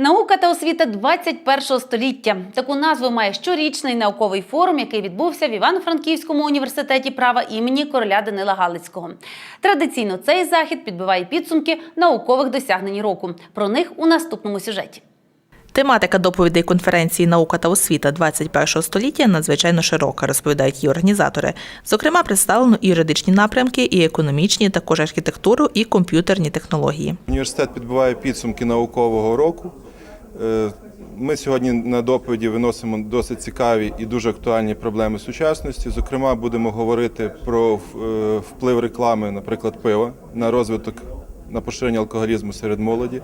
Наука та освіта 21 століття. Таку назву має щорічний науковий форум, який відбувся в Івано-Франківському університеті права імені короля Данила Галицького. Традиційно цей захід підбиває підсумки наукових досягнень року. Про них у наступному сюжеті. Тематика доповідей конференції Наука та освіта 21 століття надзвичайно широка, розповідають її організатори. Зокрема, представлено і юридичні напрямки, і економічні, також архітектуру і комп'ютерні технології. Університет підбиває підсумки наукового року. Е, Ми сьогодні на доповіді виносимо досить цікаві і дуже актуальні проблеми сучасності. Зокрема, будемо говорити про е, вплив реклами, наприклад, пива на розвиток на поширення алкоголізму серед молоді.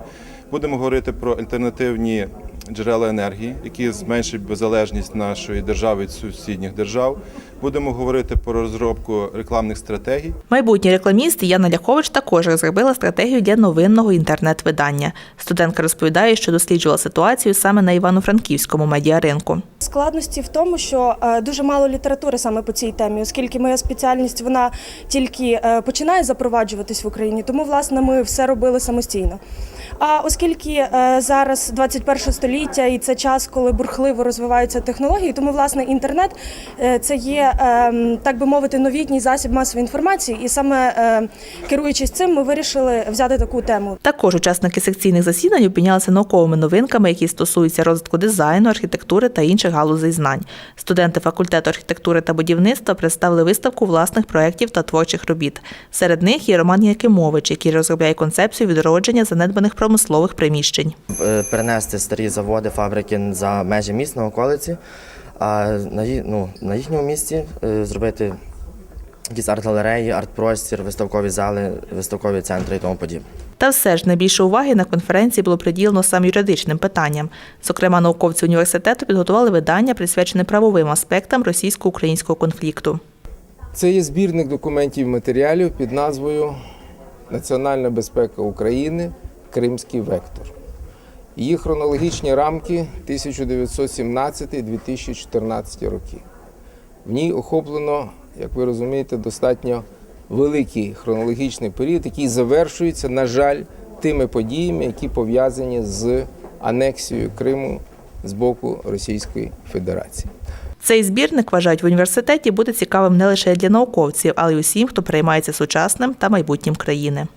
Будемо говорити про альтернативні джерела енергії, які зменшать залежність нашої держави від сусідніх держав. Будемо говорити про розробку рекламних стратегій. Майбутній рекламіст Яна Ляхович також розробила стратегію для новинного інтернет-видання. Студентка розповідає, що досліджувала ситуацію саме на Івано-Франківському медіаринку. Складності в тому, що е, дуже мало літератури саме по цій темі, оскільки моя спеціальність вона тільки е, починає запроваджуватись в Україні, тому власне ми все робили самостійно. А оскільки е, зараз 21 століття і це час, коли бурхливо розвиваються технології, тому власне інтернет це є, е, так би мовити, новітній засіб масової інформації, і саме е, керуючись цим, ми вирішили взяти таку тему. Також учасники секційних засідань обмінялися науковими новинками, які стосуються розвитку дизайну, архітектури та інших галузей знань. Студенти факультету архітектури та будівництва представили виставку власних проєктів та творчих робіт. Серед них є Роман Якимович, який розробляє концепцію відродження занедбаних промислових приміщень. е, перенести старі заводи, фабрики за межі міст на околиці, а на, ну, на їхньому місці е, зробити якісь арт-галереї, арт-простір, виставкові зали, виставкові центри і тому подібне. Та все ж найбільше уваги на конференції було приділено сам юридичним питанням. Зокрема, науковці університету підготували видання, присвячене правовим аспектам російсько-українського конфлікту. Це є збірник документів і матеріалів під назвою Національна безпека України Кримський вектор. Її хронологічні рамки 1917-2014 роки. В ній охоплено, як ви розумієте, достатньо великий хронологічний період, який завершується, на жаль, тими подіями, які пов'язані з анексією Криму з боку Російської Федерації. Цей збірник, вважають в університеті, буде цікавим не лише для науковців, але й усім, хто переймається сучасним та майбутнім країни.